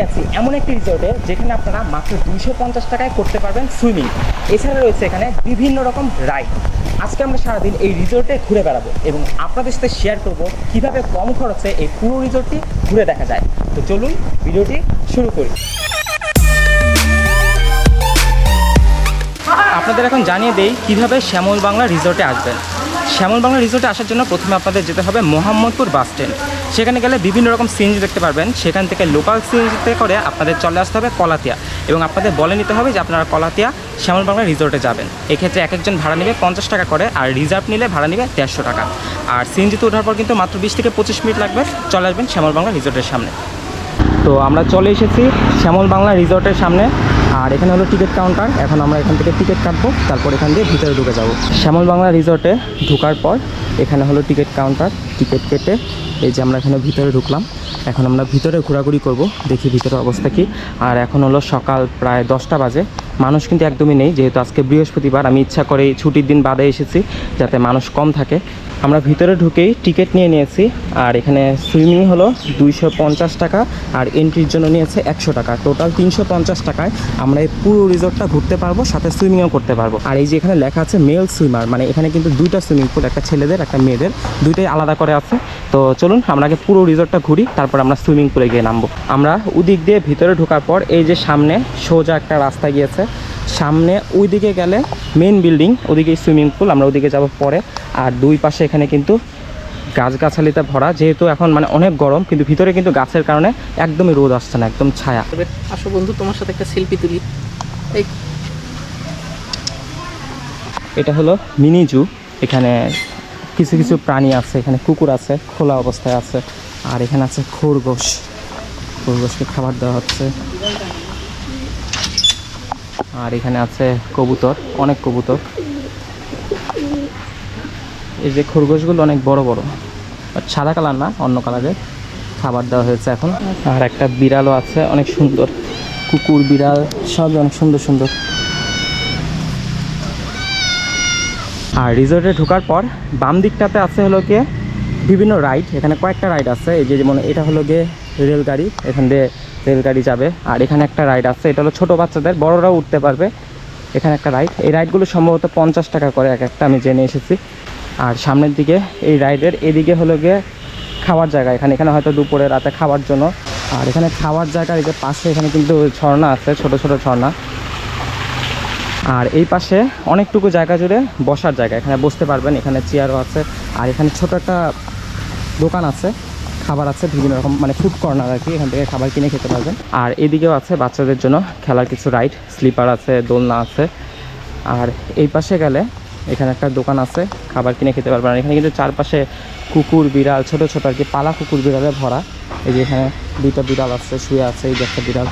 দাঁড়িয়ে আছি, এমন একটি রিসোর্টে যেখানে আপনারা মাত্র দুইশো পঞ্চাশ টাকায় করতে পারবেন সুইমিং এছাড়া রয়েছে এখানে বিভিন্ন রকম রাইড আজকে আমরা সারাদিন এই রিসোর্টে ঘুরে বেড়াবো এবং আপনাদের সাথে শেয়ার করব কীভাবে কম খরচে এই পুরো রিসোর্টটি ঘুরে দেখা যায়। তো চলুন ভিডিওটি শুরু করি। আপনাদের এখন জানিয়ে দেই কীভাবে শ্যামল বাংলা রিসোর্টে আসবেন। শ্যামল বাংলা রিসোর্টে আসার জন্য প্রথমে আপনাদের যেতে হবে মোহাম্মদপুর বাস স্ট্যান্ড। সেখানে গেলে বিভিন্ন রকম সিএনজি দেখতে পারবেন। সেখান থেকে লোকাল সিএনজিতে করে আপনাদের চলে আসতে হবে কলাতিয়া। এবং আপনাদের বলে নিতে হবে যে আপনারা কলাতিয়া শ্যামল বাংলা রিসোর্টে যাবেন। এক্ষেত্রে এক একজন ভাড়া নেবে পঞ্চাশ টাকা করে আর রিজার্ভ নিলে ভাড়া নেবে দেড়শো টাকা। আর সিএনজিতে ওঠার পর কিন্তু মাত্র বিশ থেকে পঁচিশ মিনিট লাগবে চলে আসবেন শ্যামল বাংলা রিসোর্টের সামনে। তো আমরা চলে এসেছি শ্যামল বাংলা রিসর্টের সামনে। আর এখানে হলো টিকিট কাউন্টার। এখন আমরা এখান থেকে টিকিট কাটবো। তারপর এখান দিয়ে ভিতরে ঢুকে যাব। শ্যামল বাংলা রিসর্টে ঢোকার পর এখানে হলো টিকিট কাউন্টার। টিকিট কেটে এই যে আমরা এখানে ভিতরে ঢুকলাম, এখন আমরা ভিতরে ঘোরাঘুরি করব, দেখি ভিতরে অবস্থা কি। আর এখন হলো সকাল প্রায় দশটা বাজে, মানুষ কিন্তু একদমই নেই, যেহেতু আজকে বৃহস্পতিবার, আমি ইচ্ছা করে ছুটির দিন বাদে এসেছি যাতে মানুষ কম থাকে। আমরা ভিতরে ঢুকেই টিকিট নিয়ে নিয়েছি, আর এখানে সুইমিং হলো দুইশো পঞ্চাশ টাকা, আর এন্ট্রির জন্য নিয়েছে একশো টাকা। টোটাল তিনশো পঞ্চাশ টাকায় আমরা এই পুরো রিসোর্টটা ঘুরতে পারব, সাথে সুইমিংও করতে পারব। আর এই যে এখানে লেখা আছে মেল সুইমার মানে এখানে কিন্তু দুইটা সুইমিং পুল একটা ছেলেদের, একটা মেয়েদের, দুইটাই আলাদা করে আছে। তো চলুন আমরা আগে পুরো রিসোর্টটা ঘুরি তারপর আমরা সুইমিং পুলে গিয়ে নামবো। আমরা ওদিক দিয়ে ভিতরে ঢোকার পর এই যে সামনে সোজা একটা রাস্তা গিয়েছে। সামনে ওই দিকে গেলে মেন বিল্ডিং ওদিকে সুইমিং পুল আমরা ওদিকে যাব পরে। আর দুই পাশে এখানে কিন্তু গাছগাছালিতে ভরা যেহেতু এখন মানে অনেক গরম কিন্তু ভিতরে কিন্তু গাছের কারণে একদমই রোদ আসছে না একদম ছায়া। আসো বন্ধু তোমার সাথে একটা সেলফি তুলি। এই। এটা হলো মিনি জু এখানে কিছু কিছু প্রাণী আছে, এখানে কুকুর আছে, খোলা অবস্থায় আছে, আর এখানে আছে খরগোশ। খরগোশকে খাবার দেওয়া হচ্ছে। আর এখানে আছে কবুতর, অনেক কবুতর। এই যে খরগোশগুলো অনেক বড় বড় সাদা কালার না, অন্য কালারের। খাবার দেওয়া হয়েছে এখন। আর একটা বিড়ালও আছে, অনেক সুন্দর। কুকুর, বিড়াল, সবই অনেক সুন্দর সুন্দর। আর রিসোর্টে ঢোকার পর বাম দিকটাতে আছে হলো গিয়ে বিভিন্ন রাইড। এখানে কয়েকটা রাইড আছে, এই যে যেমন এটা হলো গিয়ে রেলগাড়ি, এখান দিয়ে রেলগাড়ি যাবে। আর এখানে একটা রাইড আছে, এটা হলো ছোটো বাচ্চাদের, বড়রাও উঠতে পারবে। এখানে একটা রাইড, এই রাইডগুলো সম্ভবত পঞ্চাশ টাকা করে এক একটা, আমি জেনে এসেছি। আর সামনের দিকে এই রাইডের এদিকে হলো গিয়ে খাওয়ার জায়গা, এখানে এখানে হয়তো দুপুরে রাতে খাওয়ার জন্য। আর এখানে খাওয়ার জায়গার এই যে পাশে এখানে কিন্তু ঝর্ণা আছে, ছোট ছোট ঝর্ণা। আর এই পাশে অনেকটুকু জায়গা জুড়ে বসার জায়গা। এখানে বসতে পারবেন, এখানে চেয়ারও আছে, আর এখানে ছোট একটা দোকান আছে, খাবার আছে, বিভিন্ন রকম মানে ফুড কর্নার আর কি, এখান থেকে খাবার কিনে খেতে পারবেন। আর এদিকেও আছে বাচ্চাদের জন্য খেলার কিছু রাইড স্লিপার আছে, দোলনা আছে। আর এই পাশে গেলে এখানে একটা দোকান আছে, খাবার কিনে খেতে পারবেন। আর এখানে কিন্তু চারপাশে কুকুর, বিড়াল, ছোট ছোট আর কি, পালা কুকুর বিড়ালে ভরা। এই যে এখানে দুইটা বিড়াল আছে, শুয়ে আছে, এই যে একটা বিড়াল।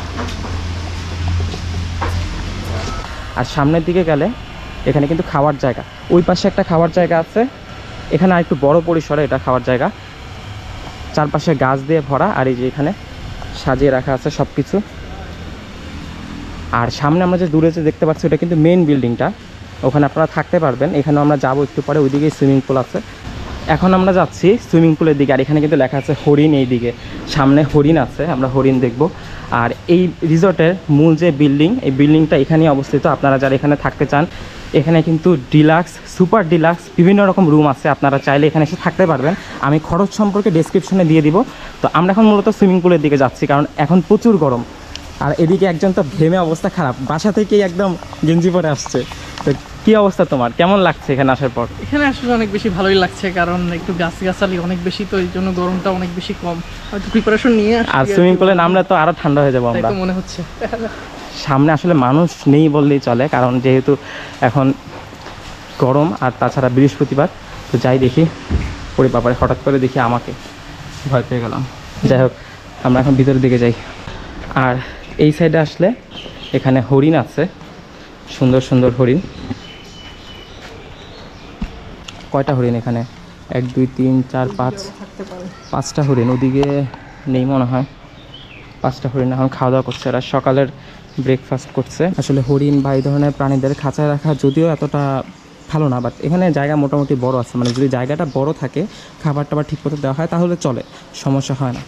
আর সামনের দিকে গেলে এখানে কিন্তু খাওয়ার জায়গা। ওই পাশে একটা খাওয়ার জায়গা আছে। এখানে আর একটু বড় পরিসরে এটা খাওয়ার জায়গা। চারপাশে গাছ দিয়ে ভরা আর এই যে এখানে সাজিয়ে রাখা আছে সব কিছু আর সামনে আমরা যে দূরে যে দেখতে পাচ্ছি, ওটা কিন্তু মেন বিল্ডিংটা ওখানে আপনারা থাকতে পারবেন। এখানে আমরা যাব একটু পরে। ওইদিকেই সুইমিং পুল আছে। এখন আমরা যাচ্ছি সুইমিং পুলের দিকে, আর এখানে কিন্তু লেখা আছে হরিণ এই দিকে সামনে হরিণ আছে, আমরা হরিণ দেখব। আর এই রিসর্টের মূল যে বিল্ডিং, এই বিল্ডিংটা এখানেই অবস্থিত। আপনারা যারা এখানে থাকতে চান, এখানে কিন্তু ডিলাক্স, সুপার ডিলাক্স, বিভিন্ন রকম রুম আছে। আপনারা চাইলে এখানে এসে থাকতে পারবেন। আমি খরচ সম্পর্কে ডেসক্রিপশনে দিয়ে দিব। তো আমরা এখন মূলত সুইমিং পুলের দিকে যাচ্ছি, কারণ এখন প্রচুর গরম। আর এদিকে একজন তো ভেমে অবস্থা খারাপ। বাসা থেকেই একদম গেঞ্জি পরে আসছে। কী অবস্থা তোমার? কেমন লাগছে এখানে আসার পর? এখানে আসলে অনেক বেশি ভালোই লাগছে কারণ একটু গাছ গাছালি অনেক বেশি তো এই জন্য গরমটা অনেক বেশি কম। হয়তো প্রিপারেশন নিয়ে আর সুইমিং পুলে নামলে তো আরও ঠান্ডা হয়ে যাব আমরা। মনে হচ্ছে। সামনে আসলে মানুষ নেই বললেই চলে কারণ যেহেতু এখন গরম আর তাছাড়া বৃহস্পতিবার তো যাই দেখি ওরে বাবারে হঠাৎ করে দেখি আমাকে। ভয় পেয়ে গেলাম। যাই হোক আমরা এখন ভিতরের দিকে যাই। আর এই সাইডে আসলে এখানে হরিণ আছে সুন্দর সুন্দর হরিণ। কয়টা হরিণ এখানে? এক দুই তিন চার পাঁচ। পাঁচটা হরিণ ওদিকে নেই মনে হয়। পাঁচটা হরিণ এখন খাওয়া দাওয়া করছে এরা সকালের ব্রেকফাস্ট করছে। আসলে হরিণ বা এই ধরনের প্রাণীদের খাঁচায় রাখা যদিও এতটা ভালো না বাট এখানে জায়গা মোটামুটি বড় আছে। মানে যদি জায়গাটা বড় থাকে খাবার টাবার ঠিক মতো দেওয়া হয় তাহলে চলে সমস্যা হয় না।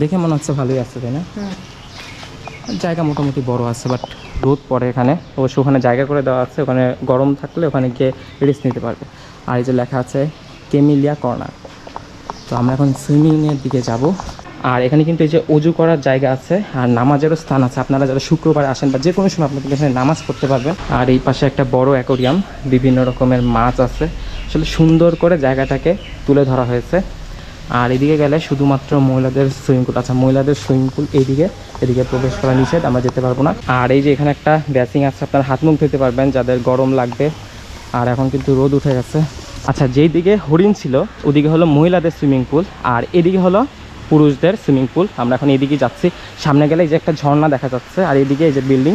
দেখে মনে হচ্ছে ভালোই আছে তাই না? জায়গা মোটামুটি বড় আছে বাট রোদ পড়ে এখানে। অবশ্য ওখানে জায়গা করে দেওয়া আছে ওখানে গরম থাকলে ওখানে গিয়ে রেস্ট নিতে পারবে। আর এই যে লেখা আছে, কেমিলিয়া কর্নার। তো আমরা এখন সুইমিংয়ের দিকে যাব। আর এখানে কিন্তু এই যে অজু করার জায়গা আছে, আর নামাজেরও স্থান আছে। আপনারা যারা শুক্রবার আসেন বা যে কোনো সময় আপনাদের এখানে নামাজ পড়তে পারবেন। আর এই পাশে একটা বড় অ্যাকোরিয়াম, বিভিন্ন রকমের মাছ আছে। আসলে সুন্দর করে জায়গাটাকে তুলে ধরা হয়েছে। আর এদিকে গেলে শুধুমাত্র মহিলাদের সুইমিং পুল আচ্ছা মহিলাদের সুইমিং পুল এইদিকে, এদিকে প্রবেশ করা নিষেধ, আমরা যেতে পারব না। আর এই যে এখানে একটা ব্যাসিং আছে, আপনার হাত মুখ ধুতে পারবেন। যাদের গরম লাগবে আর এখন কিন্তু রোদ উঠে গেছে। আচ্ছা যেই দিকে হরিণ ছিল, ওদিকে হলো মহিলাদের সুইমিং পুল আর এদিকে হলো পুরুষদের সুইমিং পুল। আমরা এখন এদিকে যাচ্ছি। সামনে গেলে এই যে একটা ঝর্ণা দেখা যাচ্ছে আর এদিকে এই যে বিল্ডিং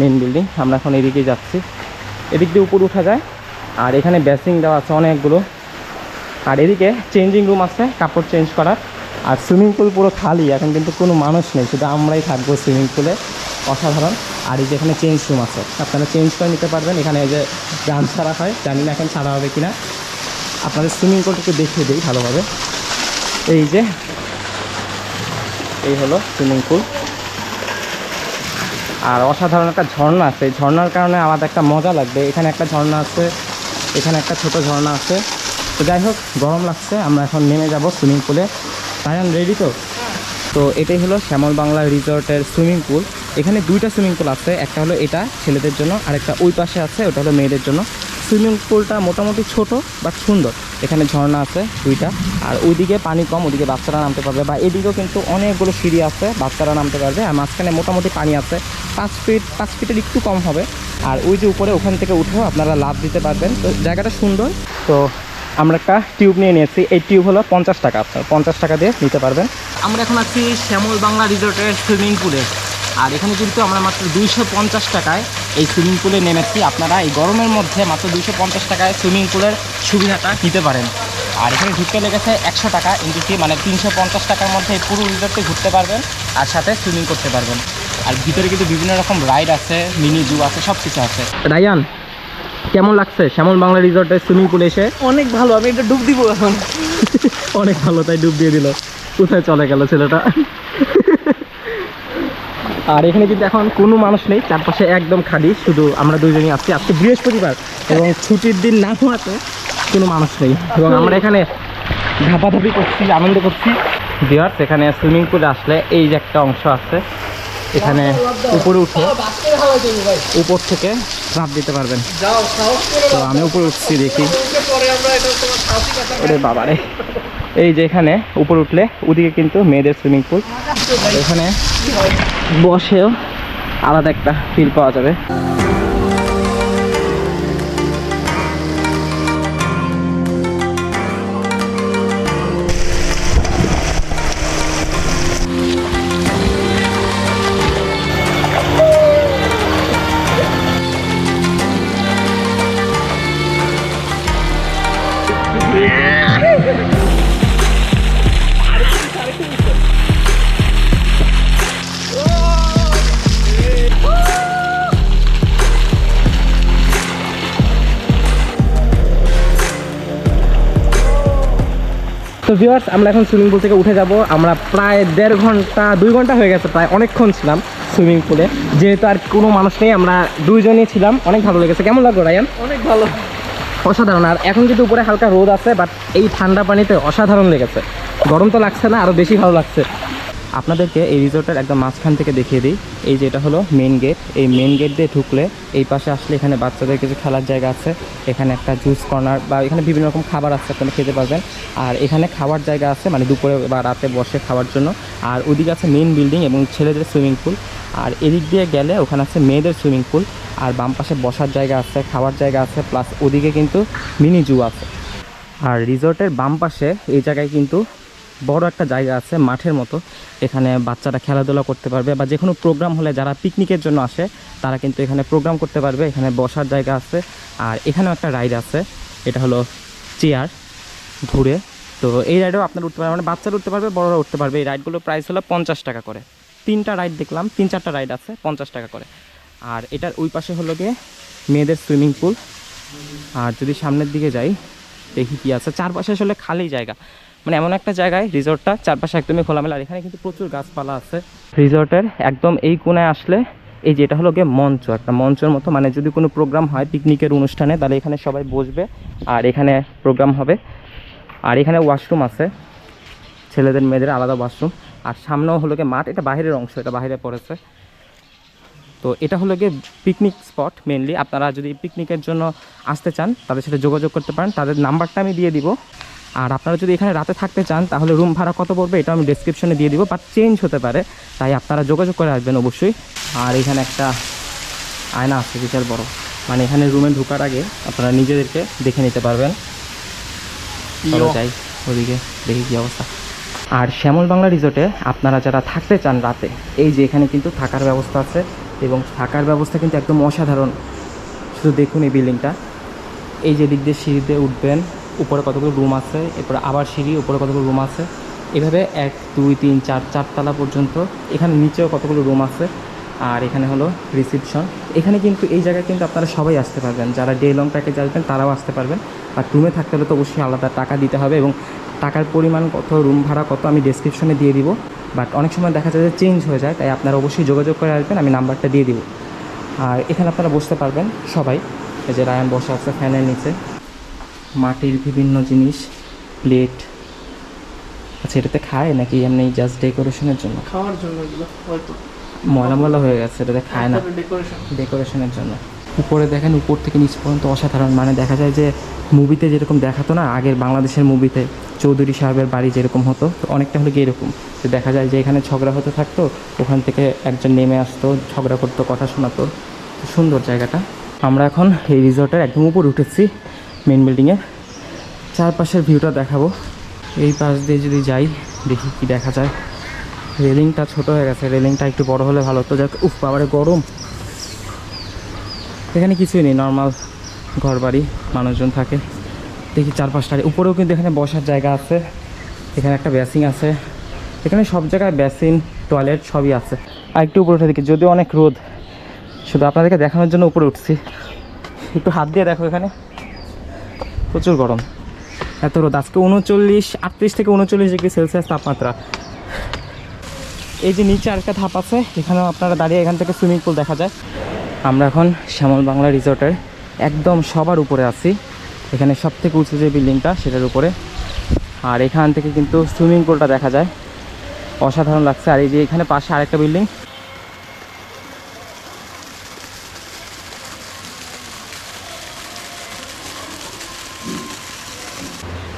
মেন বিল্ডিং আমরা এখন এদিকে যাচ্ছি। এদিক দিয়ে উপর উঠা যায় আর এখানে বেসিং দেওয়া আছে অনেকগুলো। আর এদিকে চেঞ্জিং রুম আছে, কাপড় চেঞ্জ করার। আর সুইমিং পুল পুরো খালি, এখন কিন্তু কোনো মানুষ নেই। শুধু আমরাই থাকব সুইমিং পুলে, অসাধারণ। আর এই যে এখানে চেঞ্জ রুম আছে। আপনারা চেঞ্জ করে নিতে পারবেন। এখানে এই যে গান ছাড়া হয়। জানি না এখন ছাড়া হবে কিনা। আপনাদের সুইমিং পুলটা একটু দেখিয়ে দিই ভালোভাবে। এই যে এই হলো সুইমিং পুল আর অসাধারণ একটা ঝর্ণা আছে। এই ঝর্ণার কারণে আলাদা একটা মজা লাগবে। এখানে একটা ঝর্ণা আছে এখানে একটা ছোট ঝর্ণা আছে। তো যাই হোক গরম লাগছে। আমরা এখন নেমে যাব সুইমিং পুলে তাই রেডি তো? তো এটাই হলো শ্যামল বাংলা রিসর্টের সুইমিং পুল এখানে দুইটা সুইমিং পুল আছে, একটা হলো এটা ছেলেদের জন্য আর একটা ওই পাশে আছে, ওটা হলো মেয়েদের জন্য। সুইমিং পুলটা মোটামুটি ছোট বাট সুন্দর। এখানে ঝর্ণা আছে দুইটা, আর ওইদিকে পানি কম ওদিকে বাচ্চারা নামতে পারবে বা এদিকেও কিন্তু অনেকগুলো সিঁড়ি আছে, বাচ্চারা নামতে পারবে, আর মাঝখানে মোটামুটি পানি আছে, পাঁচ ফিট, পাঁচ ফিটের একটু কম হবে। আর ওই যে উপরে ওখান থেকে উঠেও আপনারা লাভ দিতে পারবেন। তো জায়গাটা সুন্দর। তো আমরা একটা টিউব নিয়ে নিয়েছি, এই টিউব হলো পঞ্চাশ টাকা। আপনার পঞ্চাশ টাকা দিয়ে নিতে পারবেন। আমরা এখন আছি শ্যামল বাংলা রিসোর্টের সুইমিং পুলে। আর এখানে কিন্তু আমরা মাত্র দুইশো পঞ্চাশ টাকায় এই সুইমিং পুলে নেমেছি। আপনারা এই গরমের মধ্যে মাত্র দুইশো পঞ্চাশ টাকায় সুইমিং পুলের সুবিধাটা নিতে পারেন। আর এখানে ঢুকতে লেগেছে একশো টাকা ইন্টু মানে তিনশো পঞ্চাশ টাকার মধ্যে এই পুরো রিসোর্টে ঘুরতে পারবেন আর সাথে সুইমিং করতে পারবেন। আর ভিতরে কিন্তু বিভিন্ন রকম রাইড আছে মিনি জু আছে সব কিছু আছে। রায়ান কেমন লাগছে শ্যামল বাংলা রিসোর্টের সুইমিং পুলে এসে? অনেক ভালো আমি এটা ডুব দিব এখন। অনেক ভালো তাই ডুব দিয়ে দিল। কোথায় চলে গেল ছেলেটা? আর এখানে কিন্তু এখন কোনো মানুষ নেই, চারপাশে একদম খালি, শুধু আমরা দুইজনই আছি। আজকে বৃহস্পতিবার এবং ছুটির দিন না হওয়াতে কোনো মানুষ নেই। এবং আমরা এখানে ধাপাধাপি করছি, আনন্দ করছি। বিয়ার্স এখানে সুইমিং পুলে আসলে এই যে একটা অংশ আছে, এখানে উপরে উঠে উপর থেকে ঝাঁপ দিতে পারবেন। তো আমি উপরে উঠছি, দেখি। ওরে বাবারে। এই যে এখানে উপর উঠলে, ওদিকে কিন্তু মেয়েদের সুইমিং পুল এখানে বসেও আলাদা একটা ফিল পাওয়া যাবে। তো ভিওয়ার্স আমরা এখন সুইমিং পুল থেকে উঠে যাব। আমরা প্রায় দেড় ঘণ্টা দুই ঘণ্টা হয়ে গেছে প্রায় অনেকক্ষণ ছিলাম সুইমিং পুলে যেহেতু আর কোনো মানুষ নেই আমরা দুইজনই ছিলাম। অনেক ভালো লেগেছে। কেমন লাগল রায়ান? অনেক ভালো। অসাধারণ। আর এখন কিন্তু উপরে হালকা রোদ আছে বাট এই ঠান্ডা পানিতে অসাধারণ লেগেছে। গরম তো লাগছে না আরও বেশি ভালো লাগছে। আপনাদেরকে এই রিসোর্টের একদম মাঝখান থেকে দেখিয়ে দিই। এই যে এটা হলো মেন গেট এই মেন গেট দিয়ে ঢুকলে এই পাশে আসলে এখানে বাচ্চাদের কিছু খেলার জায়গা আছে। এখানে একটা জুস কর্নার বা এখানে বিভিন্ন রকম খাবার আছে, আপনারা খেতে পারবেন। আর এখানে খাওয়ার জায়গা আছে মানে দুপুরে বা রাতে বসে খাওয়ার জন্য। আর ওদিকে আছে মেন বিল্ডিং এবং ছেলেদের সুইমিং পুল আর এদিক দিয়ে গেলে ওখানে আছে মেয়েদের সুইমিং পুল আর বাম পাশে বসার জায়গা আছে, খাওয়ার জায়গা আছে প্লাস ওদিকে কিন্তু মিনি জু আছে। আর রিসর্টের বাম পাশে এই জায়গায় কিন্তু বড় একটা জায়গা আছে মাঠের মতো। এখানে বাচ্চারা খেলাধুলা করতে পারবে বা যে কোনো প্রোগ্রাম হলে যারা পিকনিকের জন্য আসে, তারা কিন্তু এখানে প্রোগ্রাম করতে পারবে। এখানে বসার জায়গা আছে। আর এখানেও একটা রাইড আছে। এটা হলো চেয়ার ঘুরে তো এই রাইডেও আপনারা উঠতে পারবে মানে বাচ্চারা উঠতে পারবে, বড়রা উঠতে পারবে। এই রাইডগুলোর প্রাইস হলো পঞ্চাশ টাকা করে। তিনটা রাইড দেখলাম, তিন চারটা রাইড আছে, পঞ্চাশ টাকা করে। আর এটার ওই পাশে হলো গিয়ে মেয়েদের সুইমিং পুল আর যদি সামনের দিকে যাই, দেখি কি আছে। চারপাশে আসলে খালি জায়গা। মানে এমন একটা জায়গায়, রিসোর্টটা, চারপাশে একদমই খোলামেলা। আর এখানে কিন্তু প্রচুর গাছপালা আছে। রিসোর্টের একদম এই কোণায় আসলে এই যে এটা হলো গিয়ে মঞ্চ, একটা মঞ্চের মতো। মানে যদি কোনো প্রোগ্রাম হয় পিকনিকের অনুষ্ঠানে, তাহলে এখানে সবাই বসবে। আর এখানে প্রোগ্রাম হবে। আর এখানে ওয়াশরুম আছে। ছেলেদের, মেয়েদের আলাদা ওয়াশরুম। আর সামনেও হলো গিয়ে মাঠ, এটা বাইরের অংশ, এটা বাইরে পড়েছে। তো এটা হলো গিয়ে পিকনিক স্পট মেনলি আপনারা যদি পিকনিকের জন্য আসতে চান, তাদের সাথে যোগাযোগ করতে পারেন। তাদের নাম্বারটা আমি দিয়ে দিব। আর আপনারা যদি এখানে রাতে থাকতে চান তাহলে রুম ভাড়া কত পড়বে এটা আমি ডেসক্রিপশনে দিয়ে দিব বাট চেঞ্জ হতে পারে। তাই আপনারা যোগাযোগ করে আসবেন অবশ্যই। আর এখানে একটা আয়না আছে বিশাল বড়। মানে এখানে রুমে ঢোকার আগে আপনারা নিজেদেরকে দেখে নিতে পারবেন। যাই ওদিকে দেখি কী অবস্থা। আর শ্যামল বাংলা রিসোর্টে আপনারা যারা থাকতে চান রাতে এই যে এখানে কিন্তু থাকার ব্যবস্থা আছে এবং থাকার ব্যবস্থা কিন্তু একদম অসাধারণ। শুধু দেখুন এই বিল্ডিংটা এই যে দিক দিয়ে সিঁড়িতে উঠবেন উপরে কতগুলো রুম আছে, এরপরে আবার সিঁড়ি, উপরে কতগুলো রুম আছে। এভাবে এক, দুই, তিন, চার, চারতলা পর্যন্ত। এখানে নিচেও কতগুলো রুম আছে, আর এখানে হলো রিসিপশন। এখানে কিন্তু এই জায়গায় কিন্তু আপনারা সবাই আসতে পারবেন। যারা ডে লং প্যাকেজ আসবেন তারাও আসতে পারবেন। আর রুমে থাকতে হলে তো অবশ্যই আলাদা টাকা দিতে হবে এবং টাকার পরিমাণ কত রুম ভাড়া কত, আমি ডেসক্রিপশনে দিয়ে দিব। বাট অনেক সময় দেখা যায় যে চেঞ্জ হয়ে যায়, তাই আপনারা অবশ্যই যোগাযোগ করে আসবেন, আমি নাম্বারটা দিয়ে দিব। আর এখানে আপনারা বসতে পারবেন সবাই। যে রায়ান বসে আছে ফ্যানের নিচে। মাটির বিভিন্ন জিনিস প্লেট আচ্ছা এটাতে খায় নাকি এমনি জাস্ট ডেকোরেশনের জন্য? খাওয়ার জন্য হয়তো। ময়লা ময়লা হয়ে গেছে এটাতে খায় না। ডেকোরেশন ডেকোরেশনের জন্য। উপরে দেখেন উপর থেকে নিচ পর্যন্ত অসাধারণ। মানে দেখা যায় যে মুভিতে যেরকম দেখাতো না আগের বাংলাদেশের মুভিতে চৌধুরী সাহেবের বাড়ি যেরকম হতো তো অনেকটা হলে গিয়ে এরকম। যে দেখা যায় যে এখানে ঝগড়া হতে থাকতো ওখান থেকে একজন নেমে আসতো ঝগড়া করতো কথা শোনাতো। সুন্দর জায়গাটা। আমরা এখন এই রিসর্টের একদম উপর উঠেছি। মেন বিল্ডিংয়ে চারপাশের ভিউটা দেখাবো। এই পাশ দিয়ে যদি যাই, দেখি কি দেখা যায়। রেলিংটা ছোট হয়ে গেছে। রেলিংটা একটু বড় হলে ভালো হতো। যাক, উফ, বাবারে, গরম। এখানে কিছুই নেই নর্মাল ঘর বাড়ি, মানুষজন থাকে। দেখি চারপাশটা। উপরেও কিন্তু এখানে বসার জায়গা আছে। এখানে একটা বেসিং আছে। এখানে সব জায়গায় বেসিন টয়লেট সবই আছে। আর একটু উপরে উঠে দেখি, যদিও অনেক রোদ, শুধু আপনাদেরকে দেখানোর জন্য উপরে উঠছি। একটু হাত দিয়ে দেখো এখানে। প্রচুর গরম। এত রোদ। আজকে উনচল্লিশ, আটত্রিশ থেকে উনচল্লিশ ডিগ্রি সেলসিয়াস তাপমাত্রা। এই যে নিচে আরেকটা ধাপ আছে, এখানেও আপনারা দাঁড়িয়ে এখান থেকে সুইমিং পুল দেখা যায়। আমরা এখন শ্যামল বাংলা রিসোর্টের একদম সবার উপরে আছি। এখানে সব থেকে উঁচু যে বিল্ডিংটা, সেটার উপরে। আর এখান থেকে কিন্তু সুইমিং পুলটা দেখা যায়। অসাধারণ লাগছে। আর এই যে এখানে পাশে আরেকটা বিল্ডিং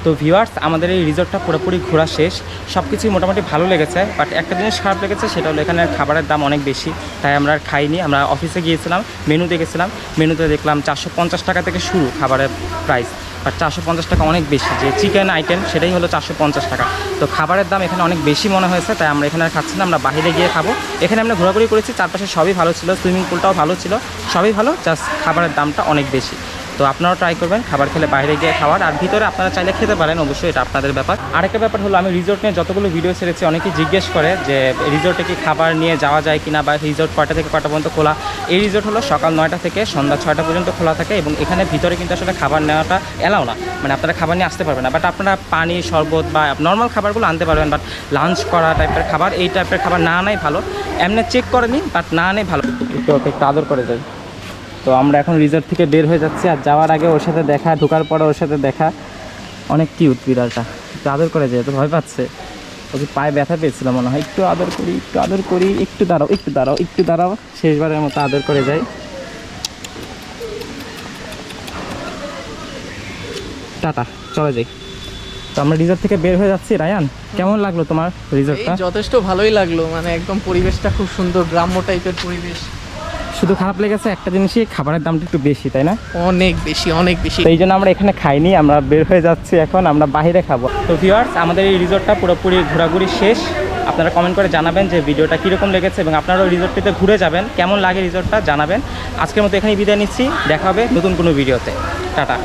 তো ভিউয়ার্স আমাদের এই রিসোর্টটা পুরোপুরি ঘোরা শেষ। সব কিছুই মোটামুটি ভালো লেগেছে বাট একটা জিনিস খারাপ লেগেছে, সেটা হলো এখানে খাবারের দাম অনেক বেশি, তাই আমরা আর খাইনি। আমরা অফিসে গিয়েছিলাম মেনু দেখেছিলাম মেনুতে দেখলাম চারশো পঞ্চাশ টাকা থেকে শুরু খাবারের প্রাইস বাট চারশো পঞ্চাশ টাকা অনেক বেশি। যে চিকেন আইটেম সেটাই হলো চারশো পঞ্চাশ টাকা। তো খাবারের দাম এখানে অনেক বেশি মনে হয়েছে, তাই আমরা এখানে আর খাচ্ছি না, আমরা বাইরে গিয়ে খাব। এখানে আমরা ঘোরাঘুরি করেছি, চারপাশে সবই ভালো ছিল সুইমিং পুলটাও ভালো ছিল, সবই ভালো জাস্ট খাবারের দামটা অনেক বেশি। তো আপনারাও ট্রাই করবেন, খাবার খেলে বাইরে গিয়ে খাওয়ার। আর ভিতরে আপনারা চাইলে খেতে পারেন, অবশ্যই এটা আপনাদের ব্যাপার। আরেকটা ব্যাপার হলো, আমি রিসোর্ট নিয়ে যতগুলো ভিডিও ছেড়েছি অনেকে জিজ্ঞেস করে যে রিসোর্টে কি খাবার নিয়ে যাওয়া যায় কিনা বা রিসোর্ট কয়টা থেকে কয়টা পর্যন্ত খোলা? এই রিসোর্ট হলো সকাল নয়টা থেকে সন্ধ্যা ছয়টা পর্যন্ত খোলা থাকে এবং এখানে ভিতরে কিন্তু আসলে খাবার নেওয়াটা এলাও না। মানে আপনারা খাবার নিয়ে আসতে পারবেন না। বাট আপনারা পানি, শরবত বা নর্মাল খাবারগুলো আনতে পারবেন বাট লাঞ্চ করা টাইপের খাবার, এই টাইপের খাবার না আনাই ভালো। এমনি চেক করেনি বাট না আনাই ভালো। একটু একটু আদর করে যাই। তো আমরা এখন রিসর্ট থেকে বের হয়ে যাচ্ছি আর যাওয়ার আগে ওর সাথে দেখা ঢোকার পরে ওর সাথে দেখা। অনেক কিউট বিড়ালটা। একটু আদর করে যায় তো ভয় পাচ্ছে। ওকে পায়ে ব্যথা পেয়েছিল মনে হয়। একটু আদর করি একটু আদর করি একটু দাঁড়াও একটু দাঁড়াও একটু দাঁড়াও। শেষবারের মতো আদর করে যাই। টাটা চলে যাই। তো আমরা রিসর্ট থেকে বের হয়ে যাচ্ছি। রায়ান কেমন লাগল তোমার রিসর্টটা এই যথেষ্ট ভালোই লাগল। মানে একদম পরিবেশটা খুব সুন্দর গ্রাম্য টাইপের পরিবেশ। শুধু খারাপ লেগেছে একটা জিনিসই খাবারের দামটা একটু বেশি তাই না? অনেক বেশি অনেক বেশি। এই জন্য আমরা এখানে খাইনি আমরা বের হয়ে যাচ্ছি এখন আমরা বাইরে খাব। তো ভিওয়ার্স আমাদের এই রিসোর্টটা পুরোপুরি ঘোরাঘুরি শেষ। আপনারা কমেন্ট করে জানাবেন যে ভিডিওটা কীরকম লেগেছে এবং আপনারাও রিসোর্টটিতে ঘুরে যাবেন। কেমন লাগে রিসোর্টটা জানাবেন। আজকের মতো এখানেই বিদায় নিচ্ছি দেখা হবে নতুন কোনো ভিডিওতে টাটা।